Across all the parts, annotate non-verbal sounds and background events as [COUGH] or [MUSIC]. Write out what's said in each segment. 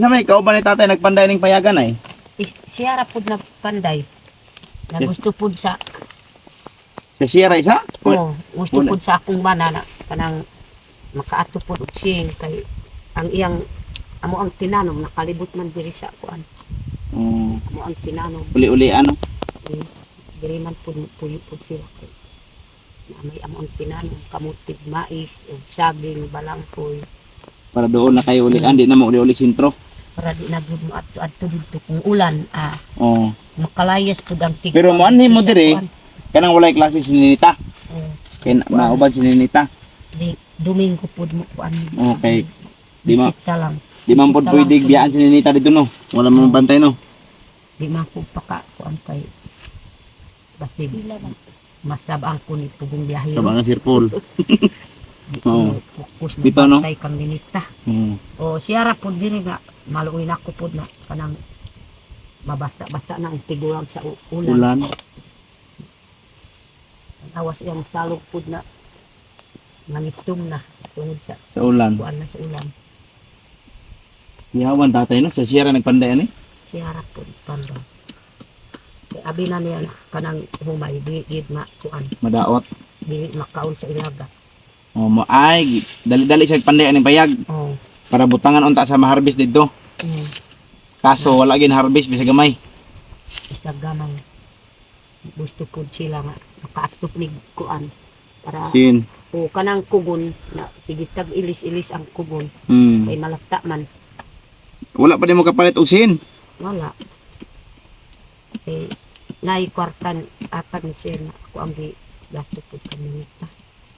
Isa may ikaw ba ni tatay nagpanday ning payagan ay? Is, siya ra pud nagpanday. Na gusto pud sa Sa Sierra isa? oh, gusto pud sa akong banana kanang makaato pud og sin kay ang iyang amo ang tinanom nakalibot man diri sa kuan. Oh, Amo ang tinanom uli-uli ano? eh, diri man pud puyo pud kay na may amo ang tinanom kamutig mais o saging balangkoy Para doon na kayo uli. Ah, di na mo uli-uli sintro. Para di na gud mo adto adto dito kung ulan ah Oh. makalayas pud ang tig Pero mo anhin mo diri? Kanang walay klase si Ninita. Oh, Kaya na- maubad si Ninita. di Domingo pud mo kuan. Okay. Di ma- Bisita lang. Di man lang pwede biyaan si Ninita dito no. Wala mo bantay no. Di man ko paka kuan kay basig. Masabang ko ni pugong biyahe. Sa mga sirpol. [LAUGHS] Oo. Fokus mo Dito, no? bantay kang minita. Hmm. O siya ra pud diri nga maluoy na ko pud na kanang mabasa-basa na ang tigulang sa u- ulan. Ulan. Awas iyang salog pud na mangitom na tungod sa Sa ulan. kuan na sa ulan. Yawan tatay no. Sa Sierra nagpanday ani. Siya ra pud pando. Kay abi na niya na kanang humay di gid ma kuan Madaot. di makaon sa ilaga. Oh, mo ay dali-dali siya panday ani bayag Oh. para butangan unta sa maharbis dito. Mm. Kaso wala gin harvest bisa gamay. Isa gamay. Gusto pud sila nga makaatop ni kuan para Sin. o kanang kugon na sige tag ilis-ilis ang kugon Hmm. kay malakta man Wala pa din mo kapalit og sin. wala. Kay nay kwartan akan siya na ako ang gi gasto pud kanita.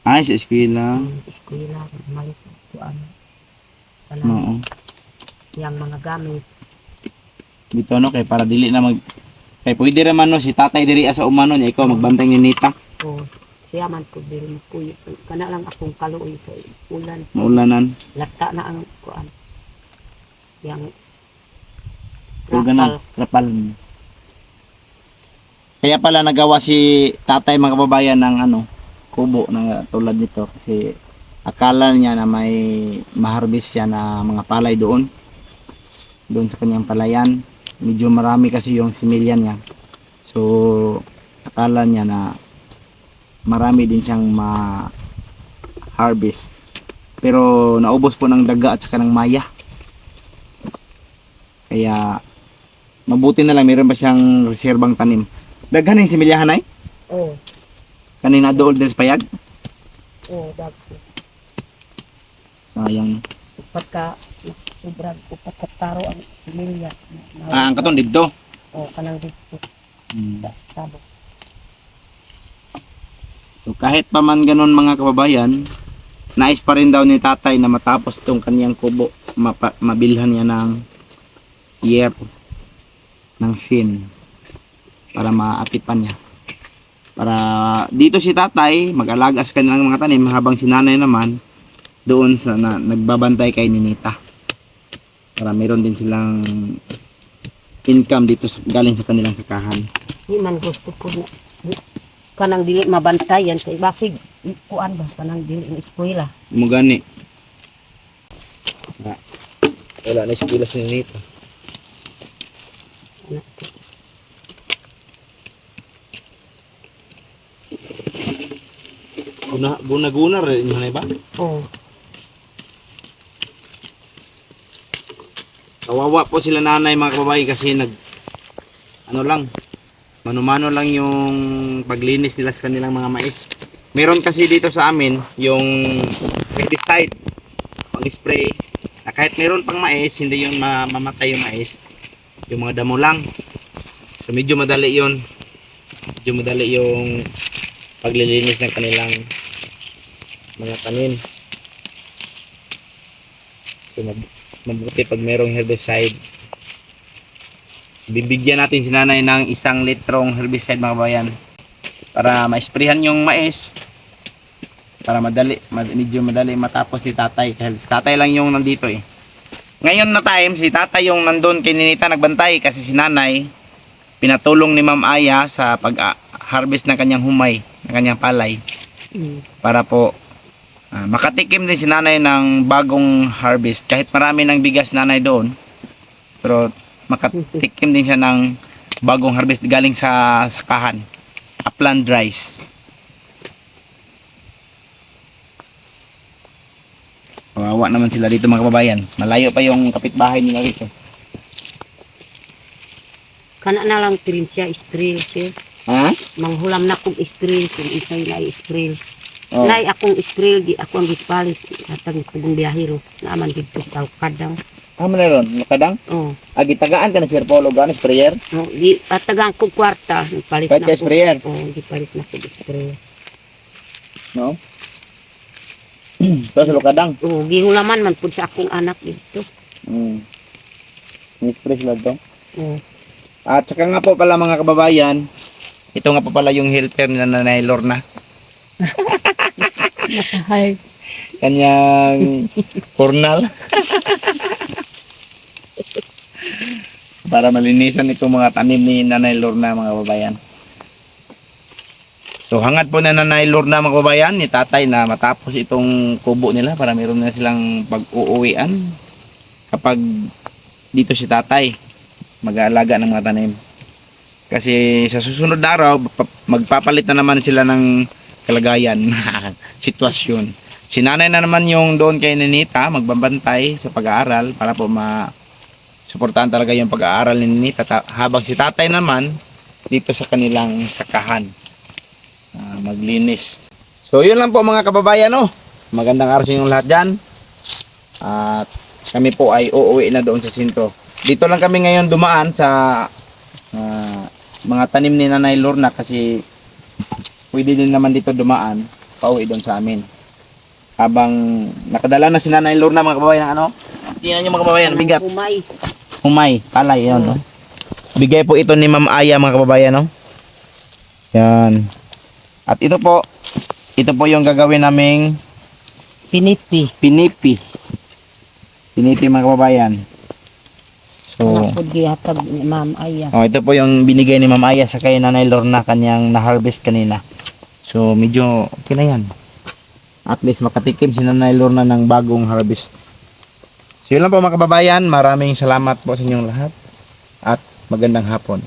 Ay sa eskwela. Ang eskwela malit kuan. Kanang Oo. yang mga gamit Dito no kay para dili na mag kay pwede ra man no si tatay diri sa umano niya ikaw magbantay ni Nita. o siya man po diri mo puyo. Kana lang akong kaluoy kay ulan Maulanan. lata na ang kuan. Yang Huwag na. rapal. Rapal. Kaya pala nagawa si tatay mga kababayan ng ano, kubo na tulad nito kasi akala niya na may maharbis siya na mga palay doon. Doon sa kanyang palayan. Medyo marami kasi yung similya niya. So, akala niya na marami din siyang ma-harvest. Pero naubos po ng daga at saka ng maya. Kaya mabuti na lang meron pa siyang reserbang tanim. Daghan yung similyahan ay? Oh, Kanina dool des payag? oh, dagko. Sayang. Pagka sobrang upat ka taro ang pamilya. Ah, ang katon dito. O kanang dito Hmm. sa tabo. So kahit pa man ganun mga kababayan, nais pa rin daw ni tatay na matapos tong kaniyang kubo, mapa, mabilhan niya ng year ng sin para maatipan niya. Para dito si tatay mag-alaga sa kanilang mga tanim habang si nanay naman doon sa na, nagbabantay kay Ninita. Para meron din silang income dito sa, galing sa kanilang sakahan. Di man gusto ko na kanang dili mabantayan kay basig kuan ba kanang dili ang eskwela. Mo gani. Wala na sila si Ninita. Anak ko. Guna, guna-guna rin yun ba? Oh, Kawawa po sila nanay mga kababae kasi nag ano lang mano-mano lang yung paglinis nila sa kanilang mga mais. Meron kasi dito sa amin yung pesticide pang spray na kahit meron pang mais hindi yun ma- mamatay yung mais yung mga damo lang so medyo madali yun medyo madali yung paglilinis ng kanilang mga tanim so mabuti pag merong herbicide. Bibigyan natin si nanay ng isang litrong herbicide mga bayan para ma-sprayhan yung mais para madali, mad, medyo madali matapos si tatay kasi si tatay lang yung nandito eh. Ngayon na time, si tatay yung nandun kay Ninita nagbantay kasi si nanay pinatulong ni Ma'am Aya sa pag-harvest ng kanyang humay, ng kanyang palay mm, para po ah, makatikim din si nanay ng bagong harvest kahit marami ng bigas nanay doon pero makatikim din siya ng bagong harvest galing sa sakahan. Upland rice. Kawawa naman sila dito mga kababayan. Malayo pa yung kapitbahay nila rito. Kana na lang tirin siya, spray siya. Ha? Manghulam na kong spray, kung isay na spray. Oh. Nay akong spray, di ako ang gipalit. Atang kung biyahiro, naaman dito sa kadang. Tama na ron, makadang. Oh, Agi tagaan ka na Sir Polo gani sprayer. no, di atagang ko kwarta, palit Kahit na kay ko. sprayer. Oh, di palit na ko spray. No? [CLEARS THROAT] Tapos lukadang. Oh, gihulaman man pud sa akong anak dito. Mm. Ni-spray sila to. Oh, At saka nga po pala mga kababayan, ito nga po pala yung helper ni Nanay Lorna. [LAUGHS] Hi. Kanyang kurnal. Para malinisan itong mga tanim ni Nanay Lorna mga kababayan. So hangad po na Nanay Lorna mga kababayan ni tatay na matapos itong kubo nila para meron na silang pag-uuwian kapag dito si tatay mag-aalaga ng mga tanim. Kasi sa susunod na araw, pa- magpapalit na naman sila ng kalagayan, [LAUGHS] sitwasyon. Si nanay na naman yung doon kay Ninita, magbabantay sa pag-aaral para po ma suportahan talaga yung pag-aaral ni Ninita. Ta- habang si tatay naman, dito sa kanilang sakahan. Ah, maglinis. So yun lang po mga kababayan, no? Magandang araw sa inyong lahat dyan. At kami po ay uuwi na doon sa sintro. Dito lang kami ngayon dumaan sa ah, mga tanim ni Nanay Lorna kasi pwede din naman dito dumaan pauwi doon sa amin. Habang nakadala na si Nanay Lorna mga kababayan ng ano? Tingnan nyo mga kababayan, bigat. Humay. Humay, palay yun, no? Bigay po ito ni Ma'am Aya mga kababayan, no? Yan. At ito po, ito po yung gagawin naming Pinipi. pinipi. Pinipi mga kababayan. So, ni Ma'am Aya. Oh, ito po yung binigay ni Ma'am Aya sa kay Nanay Lorna kanyang na-harvest kanina. So, medyo okay na yan. At least makatikim si Nanay Lorna ng bagong harvest. So, yun lang po mga kababayan. Maraming salamat po sa inyong lahat. At magandang hapon.